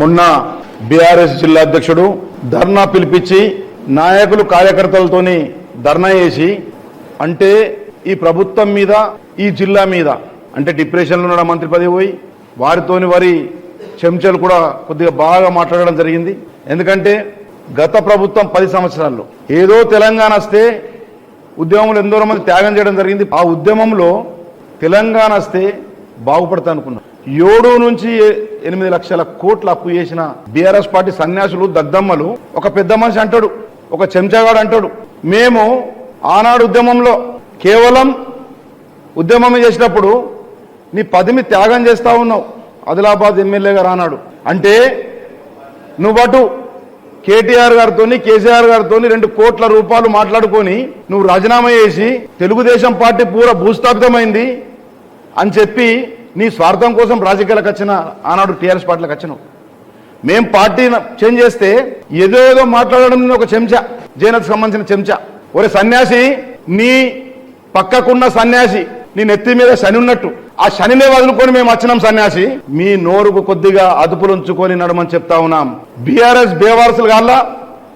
మొన్న బీఆర్ఎస్ జిల్లా అధ్యక్షుడు ధర్నా పిలిపించి నాయకులు కార్యకర్తలతోని ధర్నా చేసి అంటే ఈ ప్రభుత్వం మీద ఈ జిల్లా మీద అంటే డిప్రెషన్లో ఉన్న మంత్రి పదవి పోయి వారితోని వారి చెంచాలు కూడా కొద్దిగా బాగా మాట్లాడడం జరిగింది. ఎందుకంటే గత ప్రభుత్వం పది సంవత్సరాల్లో ఏదో తెలంగాణ వస్తే ఉద్యమంలో ఎందరో మంది త్యాగం చేయడం జరిగింది. ఆ ఉద్యమంలో తెలంగాణ వస్తే బాగుపడతా అనుకున్నాం ఏడు నుంచి ఎనిమిది లక్షల కోట్లు అప్పు చేసిన బీఆర్ఎస్ పార్టీ సన్యాసులు దద్దమ్మలు ఒక పెద్ద మనిషి అంటాడు ఒక చెంచాగాడు అంటాడు. మేము ఆనాడు ఉద్యమంలో కేవలం ఉద్యమం చేసినప్పుడు నీ పదిమి త్యాగం చేస్తా ఉన్నావు. ఆదిలాబాద్ ఎమ్మెల్యేగా రానాడు అంటే నువ్వు అటు కేటీఆర్ గారితో కేసీఆర్ గారితో రెండు కోట్ల రూపాయలు మాట్లాడుకొని నువ్వు రాజీనామా చేసి తెలుగుదేశం పార్టీ పూర భూస్థాపితమైంది అని చెప్పి నీ స్వార్థం కోసం రాజకీయాలకు వచ్చిన ఆనాడు టీఆర్ఎస్ పార్టీలకు వచ్చినావు. మేం పార్టీ చేంజ్ చేస్తే ఏదో ఏదో మాట్లాడడం ఒక చెంచా జైనకు సంబంధించిన చెంచా. ఒరే సన్యాసి నీ పక్కకున్న సన్యాసి నీ నెత్తి మీద శని ఉన్నట్టు. ఆ శనినే వదులుకొని మేము వచ్చినాం సన్యాసి. మీ నోరుకు కొద్దిగా అదుపులు ఉంచుకొని నడమని చెప్తా ఉన్నాం. బీఆర్ఎస్ బేవారసులు గాల్లా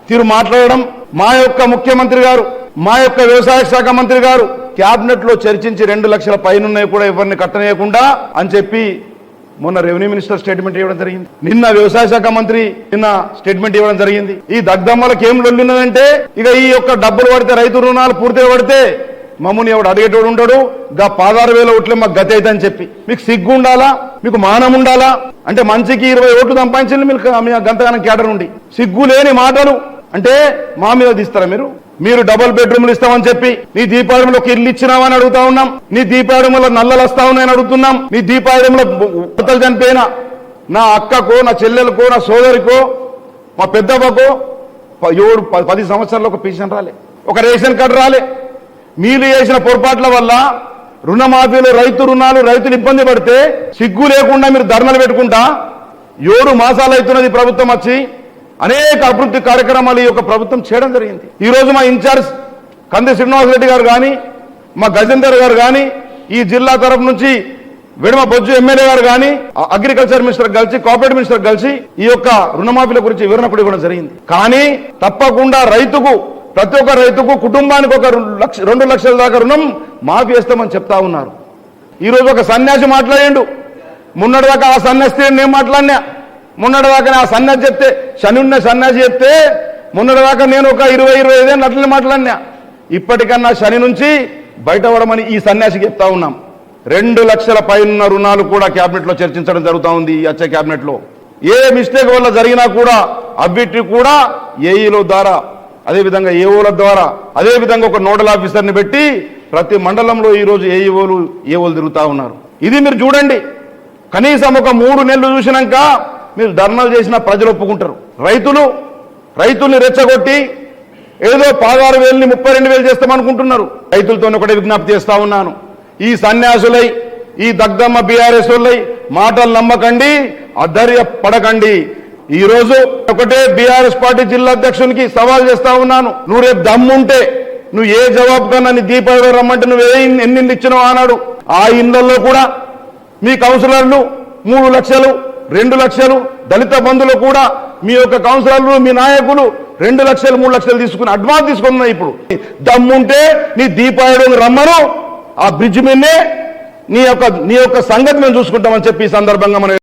తీరు మాట్లాడడం మా యొక్క ముఖ్యమంత్రి గారు మా యొక్క వ్యవసాయ శాఖ మంత్రి గారు క్యాబినెట్లో చర్చించి రెండు లక్షల పైన కూడా ఎవరిని కట్టనేయకుండా అని చెప్పి మొన్న రెవెన్యూ మినిస్టర్ స్టేట్మెంట్ ఇవ్వడం జరిగింది. నిన్న వ్యవసాయ శాఖ మంత్రి నిన్న స్టేట్మెంట్ ఇవ్వడం జరిగింది. ఈ దగ్దమ్మలకు ఏం లొల్లినదంటే ఇక ఈ యొక్క డబ్బులు పడితే రైతు రుణాలు పూర్తిగా పడితే మమ్మల్ని ఎవడు అడిగేటోడు ఉంటాడు గా పాదారు వేల ఓట్లే మాకు గతి అయితే అని చెప్పి. మీకు సిగ్గు ఉండాలా? మీకు మానం ఉండాలా? అంటే మంచికి ఇరవై ఓట్లు సంపాదించింది మీకు గంతగానం కేటర్ ఉండి సిగ్గు లేని మాటలు. అంటే మా మీద తీస్తారా మీరు? మీరు డబుల్ బెడ్రూమ్లు ఇస్తామని చెప్పి నీ దీపావళిలో ఒక ఇల్లు ఇచ్చినామని అడుగుతా ఉన్నాం. నీ దీపావళిలో నల్లలు వస్తా ఉన్నాయని అడుగుతున్నాం. నీ దీపావళిలో భర్తలు చనిపోయిన నా అక్కకో నా చెల్లెలకో నా సోదరికో మా పెద్దవ్వకో ఏడు పది సంవత్సరాలు ఒక పెన్షన్ రాలే. ఒక రేషన్ కార్డు రాలే. మీరు చేసిన పొరపాట్ల వల్ల రుణమాఫీలు రైతు రుణాలు రైతులు ఇబ్బంది పడితే సిగ్గు లేకుండా మీరు ధర్నాలు పెట్టుకుంటా ఏడు మాసాలు అవుతున్నది ప్రభుత్వం వచ్చి అనేక అభివృద్ధి కార్యక్రమాలు ఈ యొక్క ప్రభుత్వం చేయడం జరిగింది. ఈరోజు మా ఇన్ఛార్జ్ కంది శ్రీనివాసరెడ్డి గారు కానీ మా గజేందర్ గారు కానీ ఈ జిల్లా తరఫు నుంచి విడమ బొజ్జు ఎమ్మెల్యే గారు కానీ అగ్రికల్చర్ మినిస్టర్ కలిసి కోఆపరేటివ్ మినిస్టర్ కలిసి ఈ యొక్క రుణమాఫీల గురించి వివరణ కూడా ఇవ్వడం జరిగింది. కానీ తప్పకుండా రైతుకు ప్రతి ఒక్క రైతుకు కుటుంబానికి ఒక లక్ష రెండు లక్షల దాకా రుణం మాఫీ వేస్తామని చెప్తా ఉన్నారు. ఈ రోజు ఒక సన్యాసి మాట్లాడిండు. మొన్నటిదాకా ఆ సన్యాసి నేను మాట్లాడినా. మొన్నటి దాకా ఆ సన్యాసి చెప్తే శని ఉన్న సన్యాసి చెప్తే మొన్నటి దాకా నేను ఒక ఇరవై ఇరవై ఐదేళ్ళు అట్లనే మాట్లాడినా. ఇప్పటికన్నా శని నుంచి బయటపడమని ఈ సన్యాసికి చెప్తా ఉన్నాం. రెండు లక్షల పైన రుణాలు కూడా క్యాబినెట్లో చర్చించడం జరుగుతూ ఉంది ఈ వచ్చే క్యాబినెట్లో. ఏ మిస్టేక్ వల్ల జరిగినా కూడా అవిటి కూడా ఏఈలో ద్వారా అదేవిధంగా ఏఓల ద్వారా అదేవిధంగా ఒక నోడల్ ఆఫీసర్ని పెట్టి ప్రతి మండలంలో ఈరోజు ఏఈఓలు ఏఓలు తిరుగుతూ ఉన్నారు. ఇది మీరు చూడండి. కనీసం ఒక మూడు నెలలు చూసినాక మీరు ధర్నాలు చేసిన ప్రజలు ఒప్పుకుంటారు. రైతులు రైతుల్ని రెచ్చగొట్టి ఏదో పదహారు వేలని ముప్పై రెండు వేలు చేస్తామనుకుంటున్నారు. రైతులతో ఒకటే విజ్ఞప్తి చేస్తా ఉన్నాను. ఈ సన్యాసులై ఈ దగ్గమ్మ బీఆర్ఎస్ వాళ్ళై మాటలు నమ్మకండి అధైర్య పడకండి ఈ రోజు ఒకటే బీఆర్ఎస్ పార్టీ జిల్లా అధ్యక్షునికి సవాల్ చేస్తా ఉన్నాను. నువ్వు రేపు దమ్ముంటే నువ్వు ఏ జవాబు కన్నా నీ దీపావళి రమ్మంటే నువ్వు ఏ ఇన్- ఎన్ని ఇచ్చినావు అన్నాడు. ఆ ఇండ్లలో కూడా మీ కౌన్సిలర్లు మూడు లక్షలు రెండు లక్షలు దళిత బంధువులు కూడా మీ యొక్క కౌన్సిలర్లు మీ నాయకులు రెండు లక్షలు మూడు లక్షలు తీసుకుని అడ్వాన్స్ తీసుకున్నాయి ఇప్పుడు. దమ్ముంటే నీ దీపాయుడు రమ్మను. ఆ బ్రిడ్జ్ మీదనే నీ యొక్క నీ యొక్క సంగతి మేము చూసుకుంటామని చెప్పి ఈ సందర్భంగా మనం